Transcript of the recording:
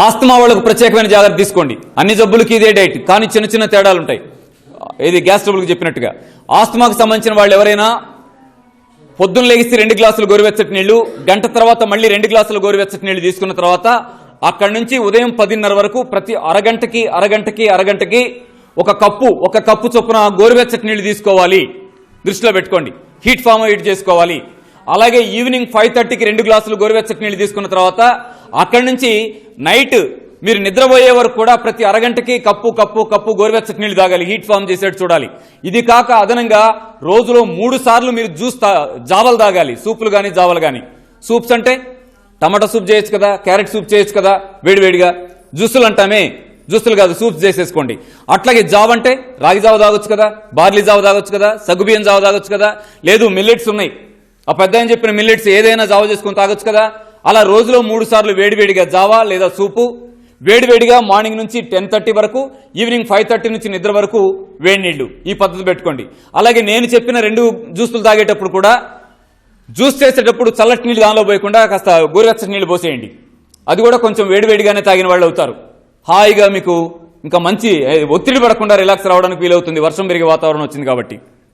Asthma వాళ్ళకు ప్రత్యేకమైన జాగ్రత్త తీసుకోండి. అన్ని జబ్బులకి ఇదే డైట్. కానీ చిన్న చిన్న తేడాలు ఉంటాయి ఇది గ్యాస్ ట్రబుల్కి చెప్పినట్టుగా. ఆస్తమాకు సంబంధించిన వాళ్ళు ఎవరైనా పొద్దున్న లేగిస్తే రెండు గ్లాసులు గోరువెచ్చటి నీళ్ళు గంట తర్వాత మళ్ళీ రెండు గ్లాసులు గోరువెచ్చటి నీళ్ళు తీసుకున్న తర్వాత అక్కడి నుంచి ఉదయం పదిన్నర వరకు ప్రతి అరగంటకి అరగంటకి అరగంటకి ఒక కప్పు ఒక కప్పు చొప్పున గోరువెచ్చటి నీళ్ళు తీసుకోవాలి. దృష్టిలో పెట్టుకోండి. హీట్ ఫామ్ హీట్ చేసుకోవాలి. అలాగే ఈవినింగ్ ఫైవ్ థర్టీకి రెండు గ్లాసులు గోరువెచ్చటి నీళ్ళు తీసుకున్న తర్వాత అక్కడి నుంచి నైట్ మీరు నిద్రపోయే వరకు కూడా ప్రతి అరగంటకి కప్పు కప్పు కప్పు గోరువెచ్చటి నీళ్ళు తాగాలి. హీట్ ఫామ్ చేసేట్టు చూడాలి. ఇది కాక అదనంగా రోజులో మూడు సార్లు మీరు జ్యూస్ తా జావలు తాగాలి. సూపులు కానీ జావలు కానీ సూప్స్ అంటే టమాటా సూప్ చేయొచ్చు కదా క్యారెట్ సూప్ చేయొచ్చు కదా వేడివేడిగా. జ్యూసులు అంటామే. జ్యూసులు కాదు సూప్స్ చేసేసుకోండి. అట్లాగే జావ అంటే రాగి జావ తాగొచ్చు కదా బార్లీ జావ తాగొచ్చు కదా సగ్గుబియ్యం జావ తాగొచ్చు కదా లేదు మిల్లెట్స్ ఉన్నాయి. ఆ పెద్ద ఆయన చెప్పిన మిల్లెట్స్ ఏదైనా జావ చేసుకొని తాగొచ్చు కదా? అలా రోజులో మూడు సార్లు వేడివేడిగా జావా లేదా సూపు వేడివేడిగా మార్నింగ్ నుంచి టెన్ థర్టీ వరకు ఈవినింగ్ ఫైవ్ థర్టీ నుంచి నిద్ర వరకు వేడి నీళ్ళు. ఈ పద్ధతి పెట్టుకోండి. అలాగే నేను చెప్పిన రెండు జ్యూసులు తాగేటప్పుడు కూడా జ్యూస్ చేసేటప్పుడు చల్లటి నీళ్ళు దానిలో పోయకుండా కాస్త గోరువెచ్చటి నీళ్ళు పోసేయండి. అది కూడా కొంచెం వేడివేడిగానే తాగిన వాళ్ళు అవుతారు. హాయిగా మీకు ఇంకా మంచి ఒత్తిడి పడకుండా రిలాక్స్ రావడానికి వీలవుతుంది. వర్షం పెరిగే వాతావరణం వచ్చింది కాబట్టి.